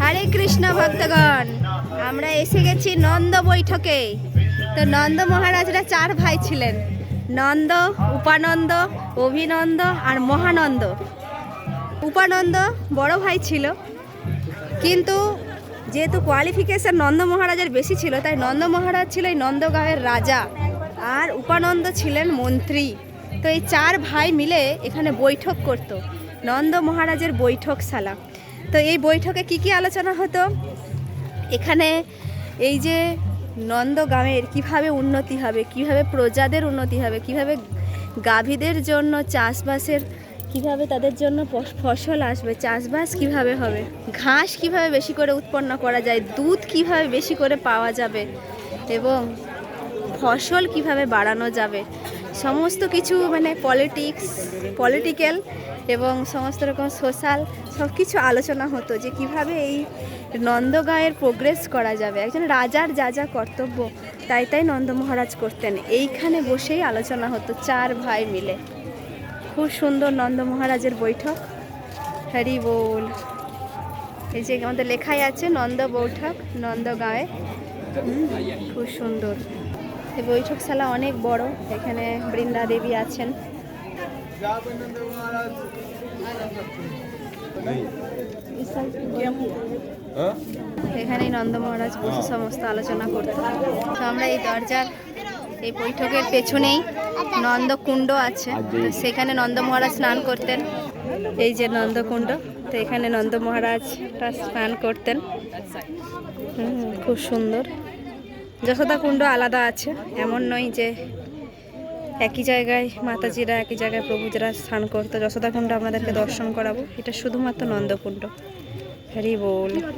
হরে কৃষ্ণ ভক্তগণ, আমরা এসে গেছি নন্দ বৈঠকে। তো নন্দ মহারাজরা চার ভাই ছিলেন। নন্দ, উপানন্দ, অভিনন্দ আর মহানন্দ। উপানন্দ বড় ভাই ছিল, কিন্তু যেহেতু কোয়ালিফিকেশন নন্দ মহারাজের বেশি ছিল, তাই নন্দ মহারাজ ছিল এই নন্দগাঁয়ের রাজা। আর উপানন্দ ছিলেন মন্ত্রী। তো এই চার ভাই মিলে এখানে বৈঠক করত। নন্দ মহারাজের বৈঠকশালা তো এই বৈঠকে কি কি আলোচনা হতো? এখানে এই যে নন্দগামের কীভাবে উন্নতি হবে, কীভাবে প্রজাদের উন্নতি হবে, কীভাবে গাভীদের জন্য চাষবাসের, কীভাবে তাদের জন্য ফসল আসবে, চাষবাস কীভাবে হবে, ঘাস কীভাবে বেশি করে উৎপন্ন করা যায়, দুধ কীভাবে বেশি করে পাওয়া যাবে এবং ফসল কীভাবে বাড়ানো যাবে? সমস্ত কিছু মানে পলিটিক্স পলিটিক্যাল এবং সমস্ত রকম সোশ্যাল সব কিছু আলোচনা হতো যে কীভাবে এই নন্দগাঁয়ের প্রোগ্রেস করা যাবে। একজন রাজার যা যা কর্তব্য, তাই তাই নন্দ মহারাজ করতেন। এইখানে বসেই আলোচনা হতো চার ভাই মিলে। খুব সুন্দর নন্দ মহারাজের বৈঠক। হরি বল। এই যে আমাদের লেখাই আছে, নন্দ বৈঠক, নন্দগাঁয়ে। খুব সুন্দর। এই বৈঠকশালা অনেক বড় এখানে বৃন্দা দেবী আছেন। এখানেই নন্দ মহারাজ বসে সমস্ত আলোচনা করতো। তো আমরা এই দরজার এই বৈঠকের পেছনেই নন্দকুণ্ড আছে। সেখানে নন্দ মহারাজ স্নান করতেন। এই যে নন্দকুণ্ড তো এখানে নন্দ মহারাজটা স্নান করতেন। খুব সুন্দর। যশোদা কুণ্ড আলাদা আছে, এমন নয় যে একই জায়গায় মাতাজিরা, একই জায়গায় প্রভুজিরা স্নান করতো। যশোদা কুণ্ড আমাদেরকে দর্শন করাবো। এটা শুধুমাত্র নন্দকুণ্ড। হরি বল।